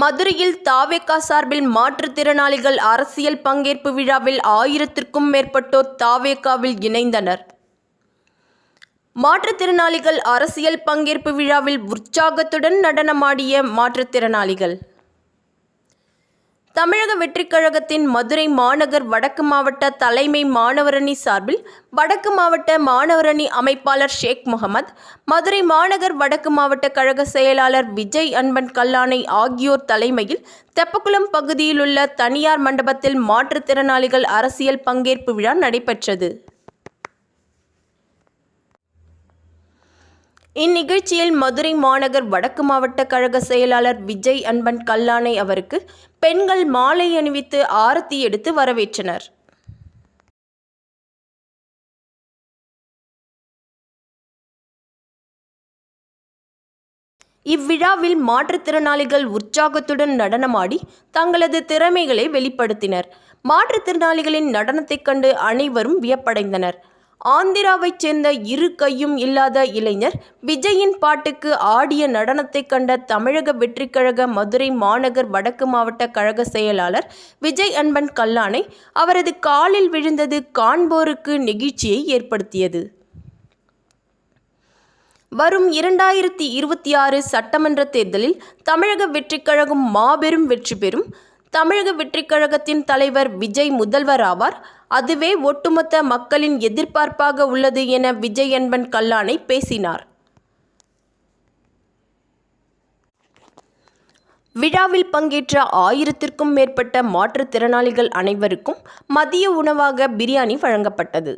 மதுரையில் தாவேகா சார்பில் மாற்றுத்திறனாளிகள் அரசியல் பங்கேற்பு விழாவில் ஆயிரத்திற்கும் மேற்பட்டோர் தாவேகாவில் இணைந்தனர். மாற்றுத்திறனாளிகள் அரசியல் பங்கேற்பு விழாவில் உற்சாகத்துடன் நடனமாடிய மாற்றுத்திறனாளிகள். தமிழக வெற்றிக் கழகத்தின் மதுரை மாநகர் வடக்கு மாவட்ட தலைமை மாணவரணி சார்பில் வடக்கு மாவட்ட மாணவரணி அமைப்பாளர் ஷேக் முகமது மதுரை மாநகர் வடக்கு மாவட்ட கழக செயலாளர் விஜய் அன்பன் கல்லானை ஆகியோர் தலைமையில் தெப்பக்குளம் பகுதியிலுள்ள தனியார் மண்டபத்தில் மாற்றுத்திறனாளிகள் அரசியல் பங்கேற்பு விழா நடைபெற்றது. இந்நிகழ்ச்சியில் மதுரை மாநகர் வடக்கு மாவட்ட கழக செயலாளர் விஜய் அன்பன் கல்லானை அவருக்கு பெண்கள் மாலை அணிவித்து ஆரத்தி எடுத்து வரவேற்றனர். இவ்விழாவில் மாற்றுத்திறனாளிகள் உற்சாகத்துடன் நடனமாடி தங்களது திறமைகளை வெளிப்படுத்தினர். மாற்றுத்திறனாளிகளின் நடனத்தைக் கண்டு அனைவரும் வியப்படைந்தனர். ஆந்திராவைச் சேர்ந்த இரு கையும் இல்லாத இளைஞர் விஜயின் பாட்டுக்கு ஆடிய நடனத்தைக் கண்ட தமிழக வெற்றிக்கழக மதுரை மாநகர் வடக்கு மாவட்ட கழக செயலாளர் விஜய் அன்பன் கல்லானை அவரது காலில் விழுந்தது காண்போருக்கு நெகிழ்ச்சியை ஏற்படுத்தியது. வரும் இரண்டாயிரத்தி இருபத்தி ஆறு சட்டமன்ற தேர்தலில் தமிழக வெற்றிக்கழகம் மாபெரும் வெற்றி பெறும். தமிழக வெற்றிக் கழகத்தின் தலைவர் விஜய் முதல்வர் ஆவார். அதுவே ஒட்டுமொத்த மக்களின் எதிர்பார்ப்பாக உள்ளது என விஜய் அன்பன் கல்லானை பேசினார். விழாவில் பங்கேற்ற ஆயிரத்திற்கும் மேற்பட்ட மாற்றுத்திறனாளிகள் அனைவருக்கும் மதிய உணவாக பிரியாணி வழங்கப்பட்டது.